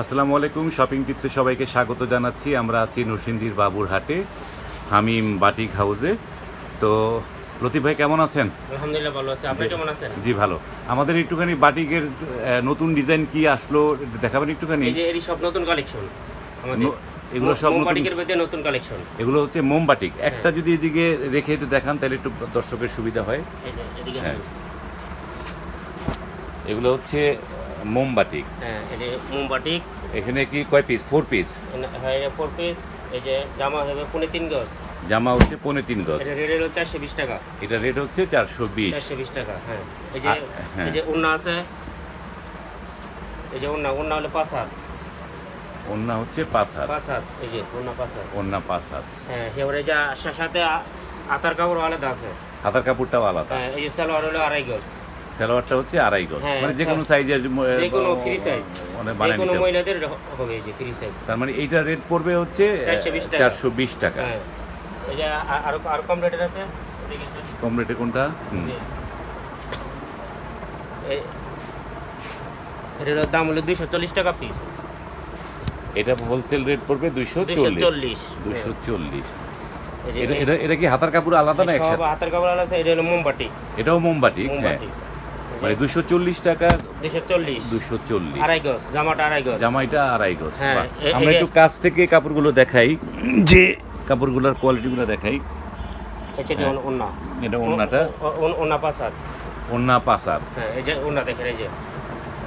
আসসালামু আলাইকুম শপিং টিপসে সবাইকে স্বাগত জানাচ্ছি। আমরা আছি নরসিংদীর বাবুরহাটে হামিম বাটিক হাউসে। তো লতিফ ভাই কেমন আছেন? আলহামদুলিল্লাহ ভালো আছে। আপনি কেমন আছেন? জি ভালো। আমাদের একটুখানি বাটিকের নতুন ডিজাইন কি আসলো দেখাবেন একটুখানি? এই যে এরই সব নতুন কালেকশন আমাদের এগুলো সব নতুন- মোমবাটিকের মধ্যে নতুন কালেকশন এগুলো হচ্ছে মোম বাটিক। হ্যাঁ। একটা যদি এদিকে রেখে একটু দেখান তাহলে একটু দর্শকের সুবিধা হয়। এই হ্যাঁ। এগুলো হচ্ছে আহ, মোম বাটিক হ্যাঁ এই যে মোমবাটিক এখানে কি কয় পিস ফোর পিস হ্যাঁ ফোর পিস এই যে জামা হবে পনেরো তিন গজ। জামা হচ্ছে পনেরো তিন গজ। এটা রেট হলো চারশো বিশ টাকা। এটা রেট হচ্ছে চারশো বিশ। চারশো বিশ টাকা হ্যাঁ। এই যে হ্যাঁ। এই যে উন্না আছে এই যে উন্না উন্না হলো পাঁচ হাত। ওন্না হচ্ছে পাঁচ হাত। পাঁচ হাত এই যে উন্না পাঁচ হাত। ওন্না পাঁচ হাত। হ্যাঁ এবারে যা সাথে আতার কাপড় আলাদা আছে। হাতার কাপড়টাও আলাদা। হ্যাঁ এই যে সালোয়ার হলো আড়াই গজ। সালোয়ারটা হচ্ছে আড়াই গজ। হ্যাঁ, মানে যে কোনো আচ্ছা। সাইজের যে কোনো ফ্রি সাইজ মানে যে কোনো মহিলাদের হবে এই যে ফ্রি সাইজ তার মানে এইটা রেট পড়বে হচ্ছে 420 টাকা। চারশো বিশ টাকা। হ্যাঁ। এই যে আরও আরও কম রেটের আছে? কম রেটে কোনটা? হুম। এই- এটার দাম হলো দুইশো চল্লিশ টাকা পিস এটা হোলসেল রেট পড়বে দুইশো দুইশো চল্লিশ। চল্লিশ দুইশো চল্লিশ। এই যে এটা এটা কি হাতার কাপড় আলাদা না সব একসাথে? হাতের কাপড় আলাদা আছে এটা হলো মোমবাটি এটাও মোমবাটি হ্যাঁ। মানে দুশো চল্লিশ টাকা দুইশো চল্লিশ। দুশো চল্লিশ। আড়াই গজ জামাটা আড়াই গজ। জামাইটা আড়াই গজ। হ্যাঁ, আমরা একটু কাছ থেকে কাপড়গুলো দেখাই। যে কাপড়গুলোর কোয়ালিটিগুলো দেখাই। এটা হ্যাঁ। হলো ওন্না? এটা ওন্নাটা। ওন্না হাত ওন্না পাসার। হ্যাঁ এই যে ওন্না দেখেন এই যে।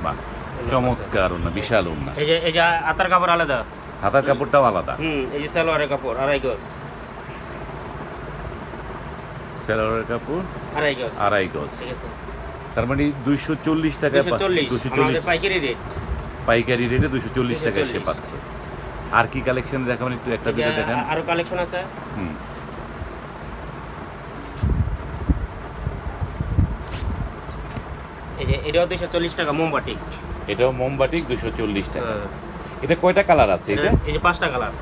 বাহ। চমৎকার ওন্না বিশাল ওন্না। এই যে এই যে আতার কাপড় আলাদা? হাতার কাপড়টাও আলাদা। হুম এই যে সালোয়ারের কাপড় আড়াই গজ। সেলোয়ারের কাপড় আড়াই গজ। আড়াই গজ। ঠিক আছে। তার মানে দুইশো চল্লিশ টাকা দুশো চল্লিশ পাইকারি রেট পাইকারি রেটে দুশো চল্লিশ টাকায় সে পাচ্ছে। আর কি কালেকশন দেখাবেন একটু একটা দুটো দেখান। আরও কালেকশন আছে। হুম। এই যে এটাও দুশো চল্লিশ টাকা মোমবাটি এটাও মোমবাটি দুশো চল্লিশ টাকা। হ্যাঁ। এটা কয়টা কালার আছে এটা এটা- এই যে পাঁচটা কালার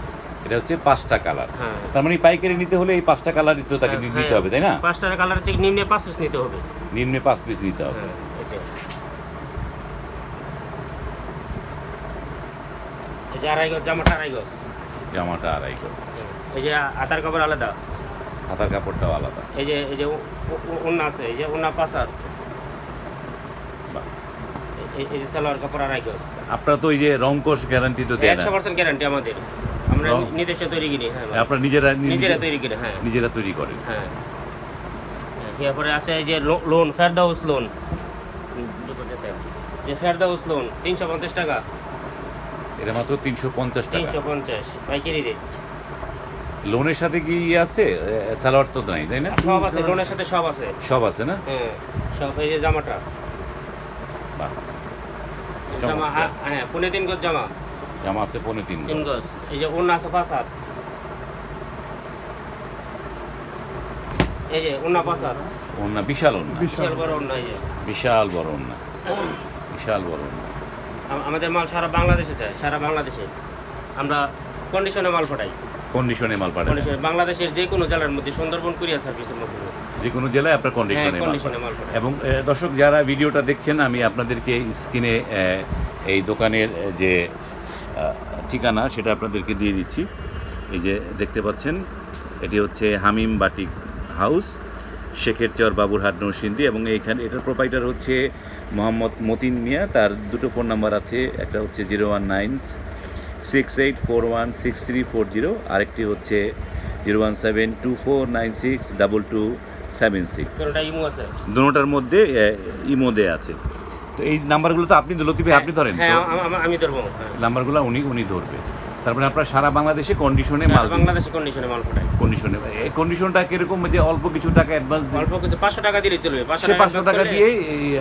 এটা হচ্ছে পাঁচটা কালার। হ্যাঁ। তার মানে পাইকারি নিতে হলে এই পাঁচটা কালারই তো তাকে হ্যাঁ, নিতে হবে তাই না? পাঁচটা কালার হচ্ছে নিম্নে পাঁচ পিস নিতে হবে। নিম্নে পাঁচ পিস নিতে হবে। হ্যাঁ এই যে। আড়াই গজ জামাটা আড়াই গজ। জামাটা আড়াই গজ। এই যে আতার কাপড় আলাদা। হাতার কাপড়টাও আলাদা। এই যে এই যে ওন্না আছে এই যে ওন্না বাহ। এই- যে সালোয়ার কাপড় আড়াই গজ। আপনারা তো এই যে রংকশ গ্যারান্টি তো দেন একশো পার্সেন্ট গ্যারান্টি আমাদের। আমরা নিজস্ব তৈরি কিনি হ্যাঁ আপনারা নিজেরা নিজেরা তৈরি কিনি হ্যাঁ। নিজেরা তৈরি করেন। হ্যাঁ। এরপরে আছে যে লোন ফেরদাউস লোন যে ফেরদাউস লোন তিনশো পঞ্চাশ টাকা। এটা মাত্র তিনশো পঞ্চাশ টাকা। তিনশো পঞ্চাশ পাইকারি রেট লোনের সাথে কি ইয়ে আছে? সালোয়ার তো নাই তাই না? সব আছে লোনের সাথে সব আছে। সব আছে না? হ্যাঁ সব এই যে জামাটা। বাহ। জামা হ্যাঁ, পনেরো গজ জামা। জামা আছে পনেরো তিন তিন গজ। এই যে ওন্না আছে পাঁচ হাত। এই যে ওন্না পাঁচ হাত। ওন্না বিশাল ওন্না বিশাল। বড় ওন্না এই যে। বিশাল বড় ওন্না বিশাল বড় আমাদের মাল সারা বাংলাদেশে যায় সারা বাংলাদেশে। আমরা কন্ডিশনে মাল পাঠাই। কন্ডিশনে মাল কন্ডিশনে বাংলাদেশের যে কোনো জেলার মধ্যে সুন্দরবন কুরিয়ার সার্ভিসের মধ্যে। যে কোনো জেলায় আপনার হ্যাঁ কন্ডিশনে মাল পাঠান। মাল পাঠাই। এবং দর্শক যারা ভিডিওটা দেখছেন আমি আপনাদেরকে স্ক্রিনে এই দোকানের যে ঠিকানা সেটা আপনাদেরকে দিয়ে দিচ্ছি। এই যে দেখতে পাচ্ছেন এটি হচ্ছে হামিম বাটিক হাউস শেখের চর বাবুরহাট নরসিংদী এবং এইখানে এটার প্রোপাইটার হচ্ছে মোহাম্মদ মতিন মিয়া। তার দুটো ফোন নাম্বার আছে একটা হচ্ছে zero one nine six eight four one six three four zero আরেকটি হচ্ছে zero one seven two four nine six double two seven six. দুটার মধ্যে ইমোদে আছে। তো এই নাম্বারগুলো তো আপনি লতিফে আপনি ধরেন। হ্যাঁ আম- ধরবো। হ্যাঁ। নাম্বারগুলো উনি উনি ধরবে। তারপরে আপনার সারা বাংলাদেশে কন্ডিশনে মাল বাংলাদেশে কন্ডিশনে মাল পাঠাই কন্ডিশনে এই কন্ডিশনটা কীরকম? যে অল্প কিছু টাকা অ্যাডভান্স অল্প কিছু পাঁচশো টাকা দিলে চলবে। পাঁচশো সে টাকা পাঁচশো টাকা দিয়ে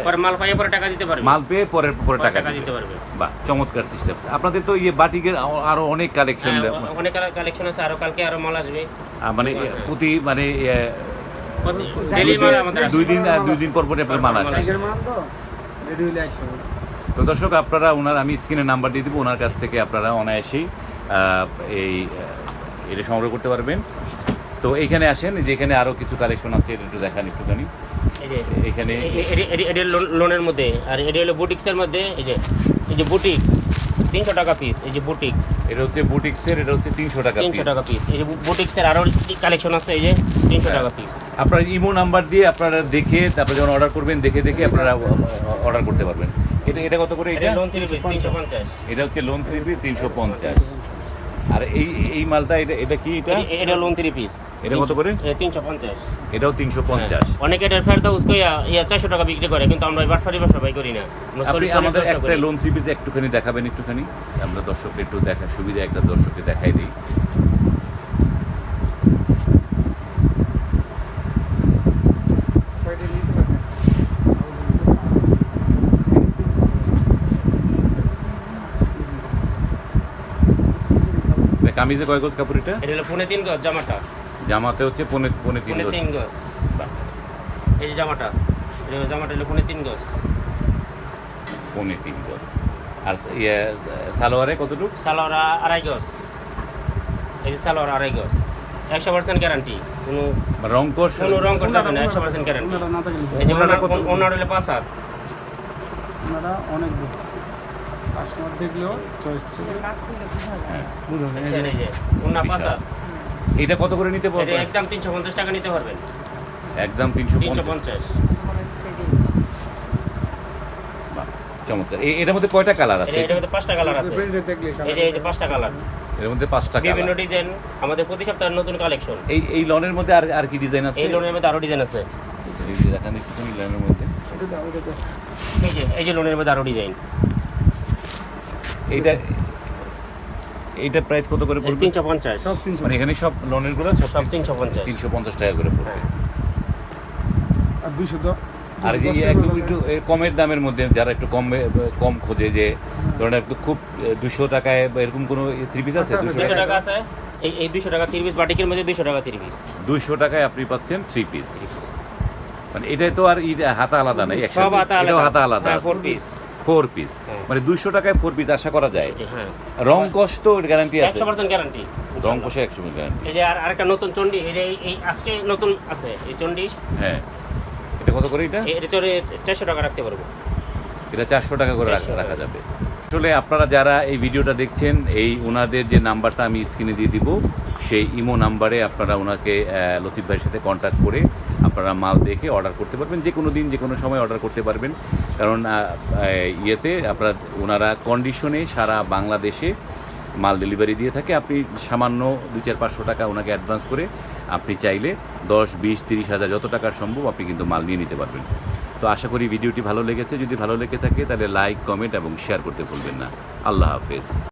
পরে মাল পাইয়ে পরে টাকা দিতে পারবে। মাল পেয়ে পরে পরে টাকা দিতে পারবে। বাহ চমৎকার সিস্টেম আপনাদের তো ইয়ে বাটিকের আরও অনেক কালেকশন হ্যাঁ, অনেক কালেকশন আছে আরও কালকে আরও মাল আসবে। মানে। প্রতি মানে আমাদের দুই দিন আর দুই দিন পর পরে আপনার মাল আসে। তো দর্শক আপনারা ওনার আমি স্ক্রিনে নাম্বার দিয়ে দিব ওনার কাছ থেকে আপনারা অনায়াসেই এই এটা সংগ্রহ করতে পারবেন তো এইখানে আসেন যে এখানে আরও কিছু কালেকশন আছে এটা একটু দেখান একটুখানি এই যে এখানে লোনের মধ্যে আর এটা হলো বুটিক্সের মধ্যে এই যে এই যে বুটিক্স তিনশো টাকা পিস এই যে বুটিক্স এটা হচ্ছে বুটিক্সের এটা হচ্ছে তিনশো টাকা তিনশো। টাকা পিস এই যে বুটিক্সের আরও কালেকশন আছে এই যে তিনশো টাকা পিস আপনার ইমো নাম্বার দিয়ে আপনারা দেখে তারপরে যখন অর্ডার করবেন দেখে দেখে আপনারা অর্ডার করতে পারবেন। এটা এটা কত করে এটা এটা? লোন থ্রি পিস তিনশো পঞ্চাশ। এটা হচ্ছে লোন থ্রি পিস তিনশো পঞ্চাশ। আর এই এই মালটা এটা এটা কি এটা? এটা লোন থ্রি পিস এটা কত করে? তিনশো পঞ্চাশ। এটাও তিনশো পঞ্চাশ। অনেকে এটার ফেরত উসকো ইয়া চারশো টাকা বিক্রি করে কিন্তু আমরা এবার ফারি সবাই করি না। আপনি আমাদের একটা। লোন থ্রি পিস একটুখানি দেখাবেন একটুখানি। আমরা দর্শককে একটু দেখা সুবিধা একটা দর্শককে দেখাই দিই। কামিজে কয় গজ কাপড় এটা? এটা হলো পৌনে তিন গজ জামাটা। জামাতে হচ্ছে পনে পনে তিন পৌনে গজ। তিন গজ এই যে জামাটা এটা জামাটা হলো পৌনে তিন গজ। পনে তিন গজ। আর ইয়ে সালোয়ারে কতটুকু? সালোয়ার আড়াই গজ। এই যে সালোয়ার আড়াই গজ। একশো পার্সেন্ট গ্যারান্টি কোনো রং কষ? কোনো রং করতে হবে না একশো পার্সেন্ট গ্যারান্টি এই যে ওনারা ওনার কত- ওনার হলে পাঁচ হাত। ওনারা অনেক কাস্টমার দেখলেও চয়েস হ্যাঁ। বুঝা যায়। দেখছেন এই যে ওনার পাঁচ বিশাল। হাত এটা কত করে নিতে পারবেন? একদম তিনশো পঞ্চাশ টাকা নিতে পারবেন। একদম তিনশো তিনশো পঞ্চাশ। চমৎকার। এটার মধ্যে কয়টা কালার আছে? এটা এটার মধ্যে পাঁচটা কালার আছে। এই যে এই যে পাঁচটা কালার। এর মধ্যে পাঁচটা বিভিন্ন ডিজাইন আমাদের প্রতি সপ্তাহে নতুন কালেকশন। এই এই লনের মধ্যে আর আর কি ডিজাইন আছে? এই লোনের মধ্যে আরও ডিজাইন আছে। এই যে দেখান একটুখানি লনের মধ্যে। এই যে এই যে লোনের মধ্যে আরও ডিজাইন। এইটা এইটার প্রাইস কত করে পড়বে? তিনশো পঞ্চাশ। সব তিনশো মানে এখানে সব লোনেরগুলো সব তিনশো পঞ্চাশ। তিনশো পঞ্চাশ টাকা করে পড়বে। হ্যাঁ। আর দশ আর যে একদম একটু কমের দামের মধ্যে যারা একটু কম কম খোঁজে যে ধরেন একটু খুব দুশো টাকায় বা এরকম কোনো থ্রি পিস আছে? দুশো দুশো টাকা আছে। এই এই দুশো টাকা তিরিশ বাটিকের মধ্যে দুশো টাকা তিরিশ দুইশো টাকায় আপনি পাচ্ছেন থ্রি পিস মানে এটাই তো আর হাতা আলাদা নাই সব হাতা এটাও হাতা আলাদা আলাদা হ্যাঁ ফোর পিস ফোর পিস হ্যাঁ। মানে দুইশো টাকায় ফোর পিস আশা করা যায়। হ্যাঁ। রং কষ্ট গ্যারান্টি আছে। একশো পার্সেন্ট গ্যারান্টি রং কষে একশো গ্যারান্টি এই যে আর আরেকটা নতুন চন্ডি এই যে এই- এই আজকে নতুন আছে এই চন্ডি হ্যাঁ। এটা কত করে এটা? এটা চারশো টাকা রাখতে পারব। এটা চারশো টাকা করে রাখা 400 রাখা যাবে। আসলে আপনারা যারা এই ভিডিওটা দেখছেন, এই ওনাদের যে নাম্বারটা আমি স্ক্রিনে দিয়ে দিব, সেই ইমো নাম্বারে আপনারা ওনাকে লতিফ ভাইয়ের সাথে কন্ট্যাক্ট করে আপনারা মাল দেখে অর্ডার করতে পারবেন, যে কোনো দিন, যে কোনো সময় অর্ডার করতে পারবেন। কারণ ইয়েতে আপনার ওনারা কন্ডিশনে সারা বাংলাদেশে মাল ডেলিভারি দিয়ে থাকে। আপনি সামান্য দু চার পাঁচশো টাকা ওনাকে অ্যাডভান্স করে আপনি চাইলে দশ, বিশ, তিরিশ হাজার যত টাকার সম্ভব আপনি কিন্তু মাল নিয়ে নিতে পারবেন। তো আশা করি ভিডিওটি ভালো লেগেছে। যদি ভালো লেগে থাকে তাহলে লাইক কমেন্ট এবং শেয়ার করতে ভুলবেন না। আল্লাহ হাফেজ।